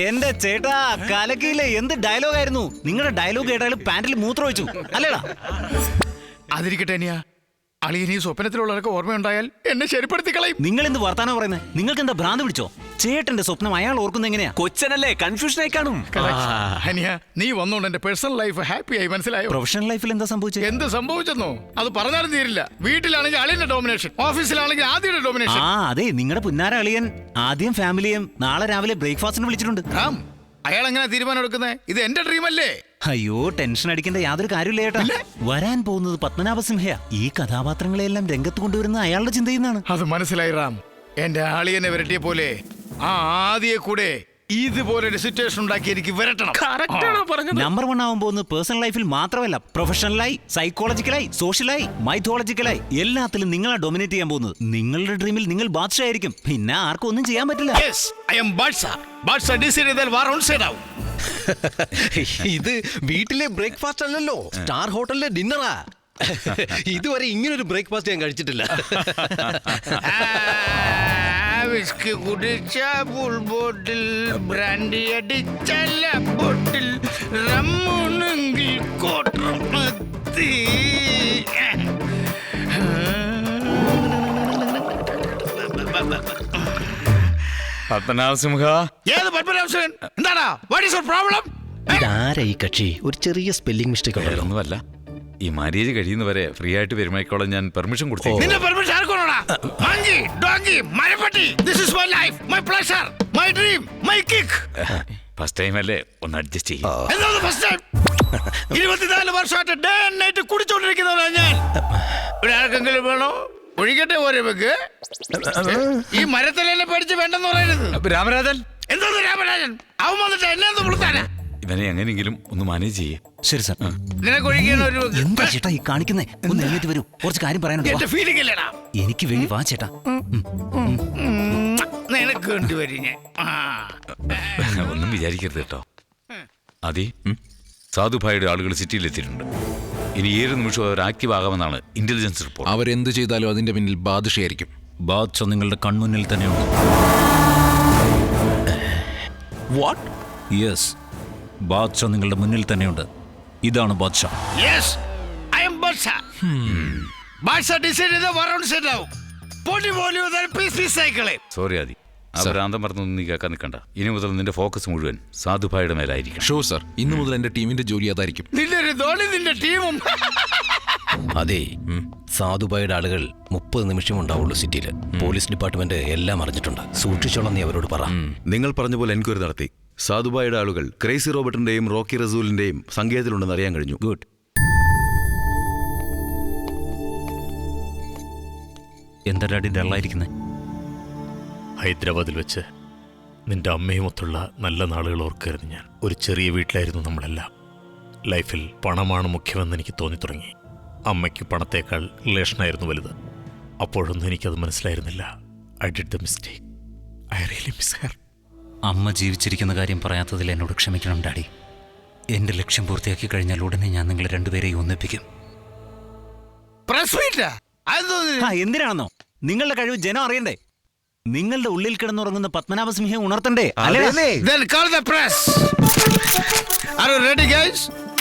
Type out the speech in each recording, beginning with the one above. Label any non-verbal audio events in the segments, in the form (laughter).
എന്റെ ചേട്ടാ കലക്കിയിലെ എന്ത് ഡയലോഗ് ആയിരുന്നു? നിങ്ങളുടെ ഡയലോഗ് കേട്ടാലും പാന്റിൽ മൂത്രം വെച്ചു അല്ലേടാ? അതിരിക്കട്ടെ അനിയ. അളിയൻ ഈ സ്വപ്നത്തിലുള്ളവർക്ക് ഓർമ്മയുണ്ടായാൽ എന്നെ ശരിപ്പെടുത്തി കളയും. നിങ്ങൾ എന്ത് വർത്താനം പറയുന്നത് നിങ്ങൾക്ക് എന്താ ഭ്രാന്ത് പിടിച്ചോ? ചേട്ടന്റെ സ്വപ്നം അയാൾ ഓർക്കുന്നത് എങ്ങനെയാ? കൊച്ചനല്ലേ കൺഫ്യൂഷനായി കാണും. അനിയ നീ വന്നോണ്ട് എന്റെ പേഴ്സണൽ ലൈഫ് ഹാപ്പി ആയി മനസ്സിലായോ? പ്രൊഫഷണൽ ലൈഫിൽ എന്താ സംഭവിച്ചത് എന്ത് സംഭവിച്ചെന്നോ? അത് പറഞ്ഞാലും തീരില്ല. വീട്ടിലാണെങ്കിൽ അളിയന്റെ ഡോമിനേഷൻ ഓഫീസിലാണെങ്കിൽ ആദ്യയുടെ ഡോമിനേഷൻ ആ അതെ നിങ്ങളുടെ പുന്നാര അളിയൻ ആദ്യം ഫാമിലിയും നാളെ രാവിലെ ബ്രേക്ക്ഫാസ്റ്റിന് വിളിച്ചിട്ടുണ്ട്. റാം അയാൾ എങ്ങനെ തീരുമാനം എടുക്കുന്നത് ഇത് എന്റെ ഡ്രീം അല്ലേ? അയ്യോ ടെൻഷൻ അടിക്കേണ്ട യാതൊരു കാര്യമില്ല ചേട്ടാ. വരാൻ പോകുന്നത് പത്മനാഭസിംഹയാ. ഈ കഥാപാത്രങ്ങളെല്ലാം രംഗത്ത് കൊണ്ടുവരുന്നത് അയാളുടെ ചിന്തയിൽ നിന്നാണ്. അത് മനസ്സിലായി റാം. എന്റെ ആളിയനെ വരട്ടിയ പോലെ ആ ആദ്യ കൂടെ ഇതുപോലൊരു സിറ്റുവേഷൻ ഉണ്ടാക്കി എനിക്ക് വരട്ടണം. കറക്റ്റാണോ പറഞ്ഞത്? നമ്പർ വൺ ആവാൻ പോകുന്നത് പേഴ്സണൽ ലൈഫിൽ മാത്രമല്ല പ്രൊഫഷണലായി സൈക്കോളജിക്കലായി സോഷ്യലായി മൈഥോളജിക്കലായി എല്ലാത്തിലും നിങ്ങളാ ഡൊമിനേറ്റ് ചെയ്യാൻ പോകുന്നത്. നിങ്ങളുടെ ഡ്രീമിൽ നിങ്ങൾ ബാദ്ഷ ആയിരിക്കും പിന്നെ ആർക്കും ഒന്നും ചെയ്യാൻ പറ്റില്ല. Yes I am Badsha Badsha decide ചെയ്താൽ വാർ ഓൺ സൈഡ് ആവും. (laughs) ഇത് വീട്ടിലെ ബ്രേക്ക്ഫാസ്റ്റ് അല്ലല്ലോ സ്റ്റാർ ഹോട്ടലിലെ ഡിന്നറാ ഇതുവരെ ഇങ്ങനൊരു ബ്രേക്ക്ഫാസ്റ്റ് ഞാൻ കഴിച്ചിട്ടില്ല. (laughs) വിസ്കി കുടിച്ച ഫുൾ ബോട്ടിൽ ബ്രാൻഡി അടിച്ചല്ല ബോട്ടിൽ റമ്മുണെങ്കിൽ കോട്ടി പത്മനാഭസിംഹ ഏത് എന്താടാ? വാട്ട് ഈസ് യുവർ പ്രോബ്ലം ഇതാരാ ഈ കക്ഷി? ഒരു ചെറിയ സ്പെല്ലിംഗ് മിസ്റ്റേക്ക് ഒന്നുമല്ല. ഈ മാര്യേജ് കഴിയുന്നവരെ ഫ്രീ ആയിട്ട് പെരുമാറിക്കോളാൻ ഞാൻ പെർമിഷൻ കൊടുത്തു നിന്റെ permission monkey donkey മരപ്പട്ടി this is my life my pleasure my dream my kick first time അല്ലേ? ഒന്ന് അഡ്ജസ്റ്റ് ചെയ്യും. എന്താണ് ഫസ്റ്റ് ടൈം ഇരുപത്തിനാല് വർഷമായിട്ട് ഡേ ആൻഡ് നൈറ്റ് കുടിച്ചോണ്ടിരിക്കുന്നവരാ ഞാൻ. ഇവിടെ ആർക്കെങ്കിലും വേണോ? ഒഴിക്കട്ടെ ഓരോ വെക്ക് ഈ മരത്തിലെന്നെ പേടിച്ച് വേണ്ടെന്ന് പറയരുത്. രാമരാജൻ? എന്തോന്ന് രാമരാജൻ? അവൻ വന്നിട്ട് എന്നെ ഒന്ന് വിളിച്ചാനാ ഇവനെ എങ്ങനെയെങ്കിലും ഒന്ന് മാനേജ് ചെയ്യേ. ശരി സാർ നിനക്ക് ഒഴിക്കുന്ന ഒരു എന്താ ചേട്ടാ ഈ കാണിക്കുന്നേ? ഒന്ന് എഴുന്നേറ്റ് വരൂ. കുറച്ച് കാര്യം പറയാനുണ്ട്? എന്റെ വാ. ഫീലിംഗ് അല്ലേടാ? എനിക്ക് വേണ്ടി വാ ചേട്ടാ. നിനക്ക് വേണ്ടി വരും ഞാൻ. ആ. ഒന്നും വിചാരിക്കരുത് കേട്ടോ. അതി സാധുഭായുടെ ആളുകൾ സിറ്റിയിലെത്തിയിട്ടുണ്ട് ഇനി ഏഴ് നിമിഷം അവർ ആക്റ്റീവ് ആകാമെന്നാണ് ഇന്റലിജൻസ് റിപ്പോർട്ട് അവരെന്ത് ചെയ്താലും അതിന്റെ പിന്നിൽ ബാദുഷയായിരിക്കും. ബാദ്ഷ നിങ്ങളുടെ കൺമുന്നിൽ തന്നെയുണ്ട്. വാട്ട് യെസ് ബാദ്ഷ നിങ്ങളുടെ മുന്നിൽ തന്നെയുണ്ട്. ഇതാണ് Badsha. Yes I am decide ചെയ്ത വറൗണ്ട് സെറ്റ് ആവും പൊടി പോലും പീസ് പീസ് സൈക്കിളെ സോറി ആദി. ആ ഭ്രാന്തം പറഞ്ഞൊന്നും നീ കേൾക്കാൻ നിൽക്കണ്ട. ഇനി മുതൽ നിന്റെ ഫോക്കസ് മുഴുവൻ സാധുഭായിയുടെ മേലായിരിക്കും ഷോ സർ ഇന്നു മുതൽ എന്റെ ടീമിന്റെ ജോലി അതായിരിക്കും. നിന്റെ ഒരു ധോണി നിന്റെ ടീമും. അതെ. സാധുബായുടെ ആളുകൾ മുപ്പത് നിമിഷം ഉണ്ടാവുള്ളൂ സിറ്റിയിൽ പോലീസ് ഡിപ്പാർട്ട്മെന്റ് എല്ലാം അറിഞ്ഞിട്ടുണ്ട്. സൂക്ഷിച്ചോളാം നീ അവരോട് പറ. നിങ്ങൾ പറഞ്ഞ പോലെ എൻക്വയറി നടത്തി. സാധുബായുടെ ആളുകൾ ക്രേസി റോബർട്ടിന്റെയും റോക്കി റസൂലിന്റെയും സങ്കേതത്തിലുണ്ടെന്ന് അറിയാൻ കഴിഞ്ഞു. ഗുഡ്. എന്താ ഡാഡി ഡള്ളായിരിക്കുന്നത് ഹൈദരാബാദിൽ വെച്ച് നിന്റെ അമ്മയുമൊത്തുള്ള നല്ല നാളുകൾ ഓർക്കരുത് ഞാൻ. ഒരു ചെറിയ വീട്ടിലായിരുന്നു നമ്മളെല്ലാം. ലൈഫിൽ പണമാണ് മുഖ്യമെന്ന് എനിക്ക് തോന്നി തുടങ്ങി അമ്മയ്ക്ക് പണത്തേക്കാൾ റിലേഷനായിരുന്നു വലുത്. അപ്പോഴൊന്നും എനിക്കത് മനസ്സിലായിരുന്നില്ല. I did the mistake I really miss her അമ്മ ജീവിച്ചിരിക്കുന്ന കാര്യം പറയാത്തതിൽ എന്നോട് ക്ഷമിക്കണം ഡാഡി. എന്റെ ലക്ഷ്യം പൂർത്തിയാക്കി കഴിഞ്ഞാൽ ഉടനെ ഞാൻ നിങ്ങളെ രണ്ടുപേരെയും ഒന്നിപ്പിക്കും. എന്തിനാണെന്നോ? നിങ്ങളുടെ കഴിവ് ജനം അറിയണ്ടേ? നിങ്ങളുടെ ഉള്ളിൽ കിടന്നുറങ്ങുന്ന പത്മനാഭസിംഹയെ ഉണർത്തണ്ടേ?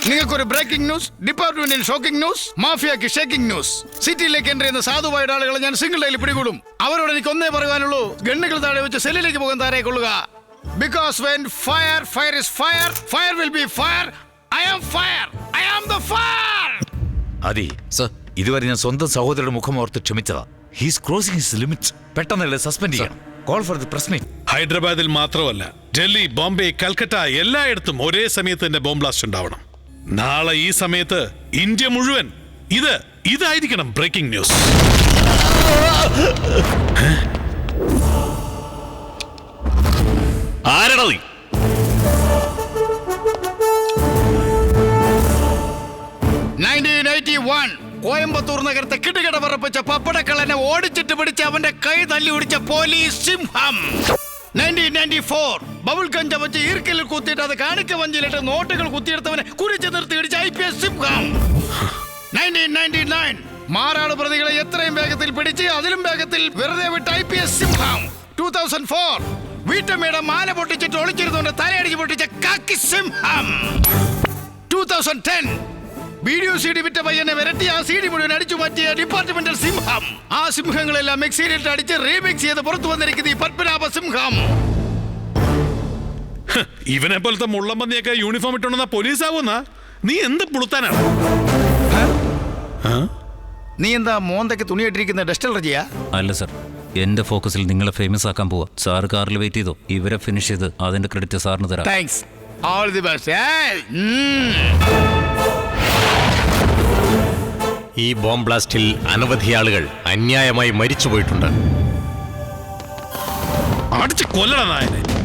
നിങ്ങൾക്കൊരു ബ്രേക്കിംഗ് ന്യൂസ് ഡിപ്പാർട്ട്മെന്റിന് ഷോക്കിംഗ് ന്യൂസ് മാഫിയക്ക് ഷേക്കിംഗ് ന്യൂസ് സിറ്റിയിലേക്ക് എന്റർ ചെയ്യുന്ന സാധുവായ ആളുകളെ ഞാൻ സിംഗിൾ ഡേയിൽ പിടികൂടും. അവരോട് എനിക്ക് ഒന്നേ പറയാനുള്ളൂ. ഗണ്ണുകൾ താഴെ വെച്ച് സെല്ലിലേക്ക് പോകാൻ താരെ കൊള്ളുക because when fire fire is fire fire will be fire I am fire I am the fire അതി സർ ഇതുവരെ ഞാൻ സ്വന്തം സഹോദരയുടെ മുഖം ഓർത്ത് ക്ഷമിച്ചതാ. ഹീസ് ക്രോസിംഗ് ഹിസ് ലിമിറ്റ് പെട്ടെന്നല്ലേ സസ്പെൻഡ് ചെയ്യണം. Call for the press meet ഹൈദരാബാദിൽ മാത്രമല്ല ഡൽഹി ബോംബെ കൽക്കട്ട എല്ലായിടത്തും ഒരേ സമയത്ത് തന്നെ ബോംബ് ബ്ലാസ്റ്റ് ഉണ്ടാവണം. നാളെ ഈ സമയത്ത് ഇന്ത്യ മുഴുവൻ ഇത് ഇതായിരിക്കണം ബ്രേക്കിംഗ് ന്യൂസ് ആരടാ നീ? കോയമ്പത്തൂർ നഗരത്തെ കിടുകിട പറപ്പിച്ച പപ്പടക്കള്ളനെ ഓടിച്ചിട്ട് പിടിച്ച് അവന്റെ കൈ തല്ലി ഒടിച്ച പോലീസ് സിംഹം. നയന്റീൻ നയന്റി ഫോർ ബബിൾ ഗഞ്ച വെച്ച് ഈർക്കലിൽ കുത്തിയിട്ട് അത് കാണിക്ക വഞ്ചിയിലിട്ട് നോട്ടുകൾ കുത്തിയെടുത്തവനെ കുരിച്ചു നിർത്തി ഇടിച്ച ഐ പി എസ് സിംഹം. നയന്റീൻ നയന്റി നയൻ മാറാട് പ്രതികളെ എത്രയും വേഗത്തിൽ പിടിച്ച് അതിലും വേഗത്തിൽ വെറുതെ വിട്ട ഐ പി എസ് സിംഹം. ടൂ തൗസൻഡ് ഫോർ വീട്ടമ്മയുടെ മാല പൊട്ടിച്ചിട്ട് ഒളിച്ചിരുന്നുകൊണ്ട് തലയടിച്ച് പൊട്ടിച്ച കാക്കി സിംഹം. Two thousand ten video C D വിറ്റ പയ്യനെ വിരട്ടി ആ സി ഡി മുഴുവൻ അടിച്ചു മാറ്റിയ ഡിപ്പാർട്ട്മെന്റൽ സിംഹം. ആ സിംഹങ്ങളെല്ലാം മിക്സിയിലിട്ട് അടിച്ച് റീമിക്സ് ചെയ്ത് പുറത്തു വന്നിരിക്കുന്ന ഈ പത്മനാഭ സിംഹം. ഇവനെ പോലത്തെ മുള്ളമ്പന്നിയൊക്കെ യൂണിഫോം ഇട്ടുണ്ടെന്ന പോലീസ് ആവുന്ന നീ എന്ത് പുളുത്താനാണ്? നീ എന്താ മോന്തയ്ക്ക് തുണിയിട്ടിരിക്കുന്ന ഡസ്റ്റ് അലർജിയാ അല്ല സർ എന്റെ ഫോക്കസിൽ നിങ്ങളെ ഫേമസ് ആക്കാൻ പോവാ. സാർ കാറിൽ വെയിറ്റ് ചെയ്തോ? ഇവരെ ഫിനിഷ് ചെയ്ത് അതിന്റെ ക്രെഡിറ്റ് സാറിന് തരാം. താങ്ക്സ് ഓൾ ദി ബെസ്റ്റ് ഈ ബോംബ് ബ്ലാസ്റ്റിൽ അനവധി ആളുകൾ അന്യായമായി മരിച്ചുപോയിട്ടുണ്ട്. അടിച്ചു കൊല്ലണം നായനെ.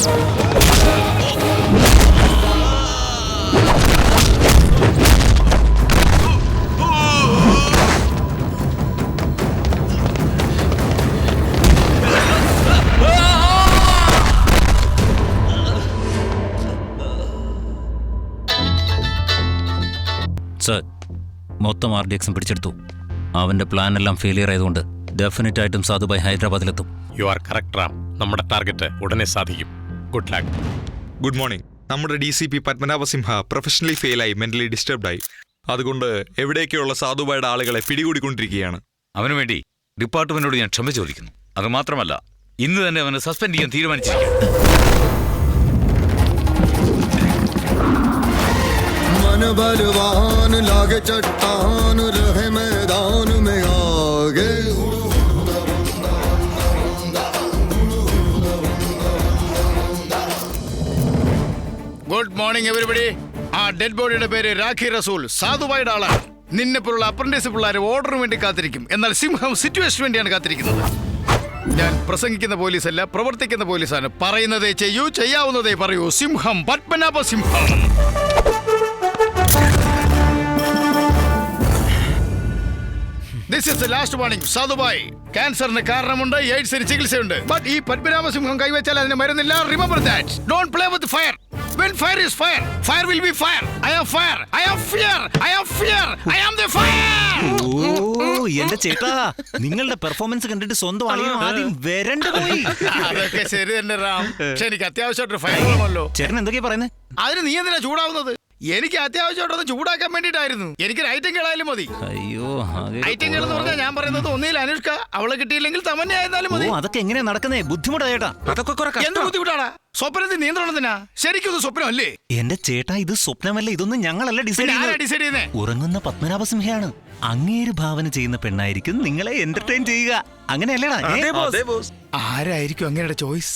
സർ മൊത്തം ആർ ഡി എക്സും പിടിച്ചെടുത്തു. അവന്റെ പ്ലാൻ എല്ലാം ഫെയിലിയർ ആയതുകൊണ്ട് ഡെഫിനറ്റ് ആയിട്ടും സാധുബായി ഹൈദരാബാദിലെത്തും. യു ആർ കറക്റ്റ് റാം നമ്മുടെ ടാർഗറ്റ് ഉടനെ സാധിക്കും. ഗുഡ് ലക്ക് ഗുഡ് മോർണിംഗ് നമ്മുടെ D C P Padmanabhasimha professionally ഫെയിലായി mentally ഡിസ്റ്റർബ്ഡായി അതുകൊണ്ട് എവിടെയൊക്കെയുള്ള സാധുബായുടെ ആളുകളെ പിടികൂടിക്കൊണ്ടിരിക്കുകയാണ്. അവന് വേണ്ടി ഡിപ്പാർട്ട്മെന്റിനോട് ഞാൻ ക്ഷമ ചോദിക്കുന്നു. അത് മാത്രമല്ല ഇന്ന് തന്നെ അവനെ സസ്പെൻഡ് ചെയ്യാൻ തീരുമാനിച്ചിരിക്കുന്നു. ഗുഡ് മോർണിംഗ് എവരിബഡി ആ ഡെഡ് ബോഡിയുടെ പേര് രാഖി റസൂൽ സാധുവായുടെ ആളാണ്. നിന്നെ പോലുള്ള അപ്രന്റീസ് പിള്ളേർ ഓർഡറിന് വേണ്ടി കാത്തിരിക്കും. എന്നാൽ സിംഹം സിറ്റുവേഷൻ വേണ്ടിയാണ് കാത്തിരിക്കുന്നത്. ഞാൻ പ്രസംഗിക്കുന്ന പോലീസല്ല പ്രവർത്തിക്കുന്ന പോലീസാണ്. പറയുന്നതേ ചെയ്യൂ ചെയ്യാവുന്നതേ പറയൂ. Simham Padmanabha Simham. This is last warning Sadhubhai ക്യാൻസറിന് കാരണമുണ്ട് എയ്ഡ്സിന് ചികിത്സയുണ്ട്. ബട്ട് ഈ പത്മനാഭസിംഹം കൈവച്ചാൽ അതിന് മരുന്നില്ല. Remember that don't play with fire When fire is fire, fire will be fire. I have fire. I have fear. I have fear. I am the fire. ഓ എന്റെ ചേട്ടാ നിങ്ങളുടെ പെർഫോമൻസ് കണ്ടിട്ട് സ്വന്തം ആളുകൾ ആദ്യം വരണ്ട പോയി അതൊക്കെ ശരി തന്നെ റാം പക്ഷെ എനിക്ക് അത്യാവശ്യമായിട്ട് ഫയർ വേണമല്ലോ ചേട്ടൻ എന്തൊക്കെയാ പറയുന്നത് അതിന് നീ എന്തിനാ ചൂടാവുന്നത് എനിക്ക് അത്യാവശ്യമായിട്ടൊന്ന് ചൂടാക്കാൻ വേണ്ടിട്ടായിരുന്നു എനിക്ക് ഐറ്റം കേളായാലും മതി. അയ്യോ ഐറ്റം കേളെന്ന് പറഞ്ഞാൽ ഞാൻ പറയുന്നത് ഒന്നിൽ അനുഷ്ക അവളെ കിട്ടിയില്ലെങ്കിൽ തമന്നെ ആയിരുന്നാലും ഓ മതി അതൊക്കെ എങ്ങനെയാ നടക്കുന്നേ? ബുദ്ധിമുട്ടാ ചേട്ടാ. അതൊക്കെ കുറെ എന്ത് ബുദ്ധിമുട്ടാടാ? സ്വപ്നത്തിൽ നിയന്ത്രണത്തിനാ ശരിക്കും ഇത് സ്വപ്നമല്ലേ? എന്റെ ചേട്ടാ ഇത് സ്വപ്നമല്ല? ഇതൊന്നും ഞങ്ങളല്ല ഡിസൈഡ് ഡിസൈഡ് ചെയ്യുന്നേ? ഉറങ്ങുന്ന പത്മനാഭസിംഹയാണ്. അങ്ങേര് ഭാവന ചെയ്യുന്ന പെണ്ണായിരിക്കും നിങ്ങളെ എന്റർടൈൻ ചെയ്യുക. അങ്ങനെയല്ലേടാ? ഏ? ആരായിരിക്കും അങ്ങനെയുടെ ചോയ്സ്